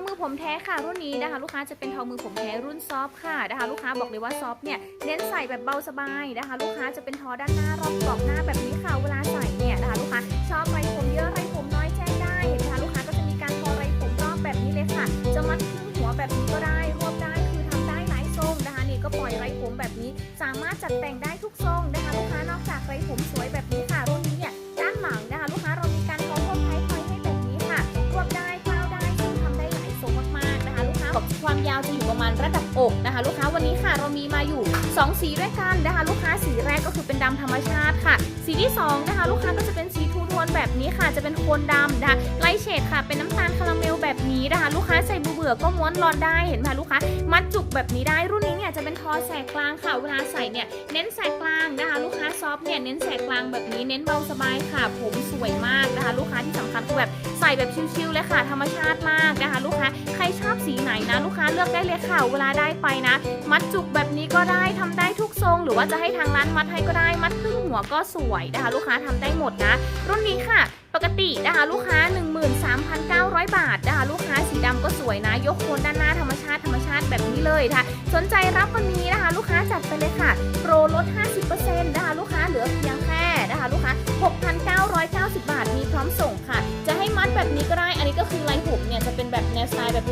องมือผมแท้ค่ะรุ่นนี้นะคะ ลูกค้าจะเป็นทองมือผมแท้รุ่นซอฟค่ะนะคะ ลูกค้าบอกเลยว่าซอฟเนี่ยเน้นใส่แบบเบาสบายนะคะ ลูกค้าจะเป็นทอด้านหน้ารอบกรอบหน้าแบบนี้ค่ะเวลาใส่เนี่ยนะคะ ลูกค้าชอบไรผมเยอะไรผมน้อยแจ้งได้เห็นไหมคะลูกค้าก็จะมีการทอไรผมรอบแบบนี้เลยค่ะ จะมัดครึ่งหัวแบบนี้ก็ได้รวบได้คือทำได้หลายทรงนะคะ นี่ก็ปล่อยไรผมแบบนี้ สามารถจัดแต่งได้ทุกทรงนะคะ ลูกค้านอกจากไรผมสวยแบบนี้ค่ะ ยาวจะอยู่ประมาณระดับอกนะคะ ลูกค้าวันนี้ค่ะเรามีมาอยู่ 2 สีด้วยกันนะคะ ลูกค้าสีแรกก็คือเป็นดำธรรมชาติค่ะ สีที่สองนะคะลูกค้าก็จะเป็นสีทูโทนแบบนี้ค่ะ จะเป็นโทนดำนะคะไลท์เฉดค่ะ เป็นน้ำตาลคาราเมลแบบนี้นะคะ ลูกค้าใส่บูเบื่อก็ม้วนรอนได้เห็นไหมลูกค้ามัดจุกแบบนี้ได้รุ่นนี้เนี่ยจะเป็นทอแสกกลางค่ะเวลาใส่เนี่ยเน้นแสกกลางนะคะ ลูกค้าซอฟเนี่ยเน้นแสกกลางแบบนี้เน้นเบาสบายค่ะ ผมสวยมากนะคะ ลูกค้าที่สำคัญคือแบบใส่แบบชิลๆเลยค่ะ ธรรมชาติมากนะคะ ลูกค้าใครชอบสีไหนนะ ลูกค้าเลือกได้เลยค่ะเวลาได้ไปนะ มัดจุกแบบนี้ก็ได้ทำได้ทุกทรง หรือว่าจะให้ทางร้านมัดให้ก็ได้มัดครึ่งหัวก็สวยนะคะ ลูกค้าทำได้หมดนะ รุ่นนี้ค่ะปกตินะคะลูกค้า 13,900 บาทนะคะลูกค้าสีดำก็สวยนะ ยกโคนด้านหน้าธรรมชาติธรรมชาติแบบนี้เลยนะคะสนใจรับวันนี้นะคะ ลูกค้าจัดไปเลยค่ะ คือลายผมเนี่ยจะเป็นแบบแนวสไตล์แบบ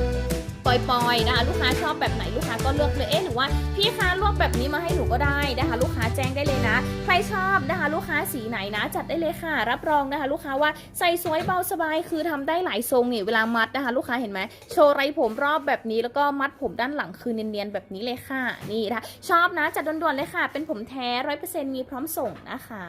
ปล่อยๆนะคะลูกค้าชอบแบบไหนลูกค้าก็เลือกเลยเอ๊ะหรือว่าพี่คะลวกแบบนี้มาให้หนูก็ได้นะคะ ลูกค้าแจ้งได้เลยนะ ใครชอบนะคะ ลูกค้าสีไหนนะ จัดได้เลยค่ะ รับรองนะคะ ลูกค้าว่าใส่สวยเบาสบายคือทำได้หลายทรงเนี่ยเวลามัดนะคะ ลูกค้าเห็นไหมโชว์ไรผมรอบแบบนี้แล้วก็มัดผมด้านหลังคือเนียนๆแบบนี้เลยค่ะนี่นะคะชอบนะจัดด่วนๆเลยค่ะ เป็นผมแท้ร้อยเปอร์เซ็นต์มีพร้อมส่งนะคะ